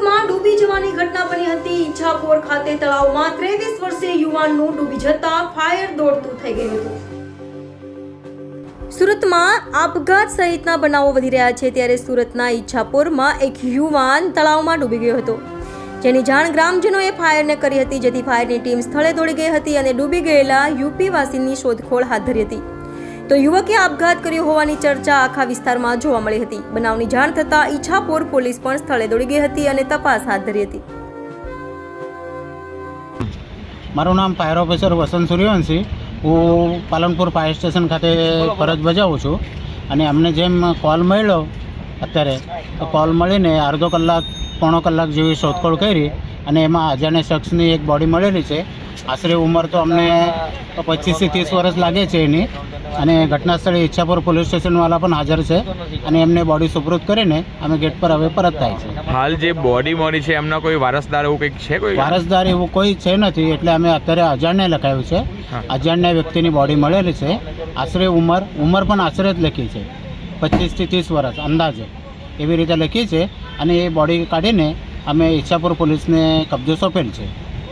સુરતમાં ડૂબી જવાની ઘટના બની હતી. ઈચ્છાપોર ખાતે તળાવમાં ત્રેવીસ વર્ષીય યુવાનનું ડૂબી જતા ફાયર દોડતું થઈ ગયું હતું. સુરતમાં આપઘાત સહિતના બનાવો વધી રહ્યા છે. ત્યારે સુરતના ઈચ્છાપોરમાં એક યુવાન તળાવમાં ડૂબી ગયો હતો. જેની જાણ ગ્રામજનોએ ફાયરને કરી હતી, જેથી ફાયરની ટીમ સ્થળે દોડી ગઈ હતી અને ડૂબી ગયેલા યુપીવાસીની શોધખોળ હાથ ધરી હતી. તો યુવકે આપઘાત કર્યો હોવાની ચર્ચા આખા વિસ્તારમાં જોવા મળી હતી. બનાવની જાણ થતાં ઈચ્છાપોર પોલીસ પણ સ્થળે દોડી ગઈ હતી અને તપાસ હાથ ધરી હતી. મારું નામ ફાયર ઓફિસર વસંત સૂર્યવંશી. હું પાલનપુર ફાયર સ્ટેશન ખાતે ફરજ બજાવું છું. અને અમને જેમ કોલ મળ્યો અત્યારે કોલ મળીને અડધો કલાક, પોણો કલાક જેવી શોધખોળ કરી અને એમાં અજાણ્યા શખ્સની એક બોડી મળેલી છે. આશરે ઉંમર તો અમને પચીસથી ત્રીસ વર્ષ લાગે છે એની. અને ઘટના સ્થળે ઈચ્છાપુર પોલીસ સ્ટેશનવાળા પણ હાજર છે અને એમને બોડી સુપૃત કરીને અમે ગેટ પર હવે પરત થાય છે. હાલ જે બોડી મળી છે એમના કોઈ વારસદાર એવું કંઈક છે કોઈ? વારસદાર એવું કોઈ છે નથી એટલે અમે અત્યારે અજાણ્ય લખાયું છે. અજાણ્યા વ્યક્તિની બોડી મળેલી છે. આશરે ઉંમર ઉંમર પણ આશરે જ લખી છે. પચીસથી ત્રીસ વર્ષ અંદાજે. એવી રીતે લખી છે અને એ બોડી કાઢીને અમે ઈચ્છાપુર પોલીસને કબજો સોંપેલ છે.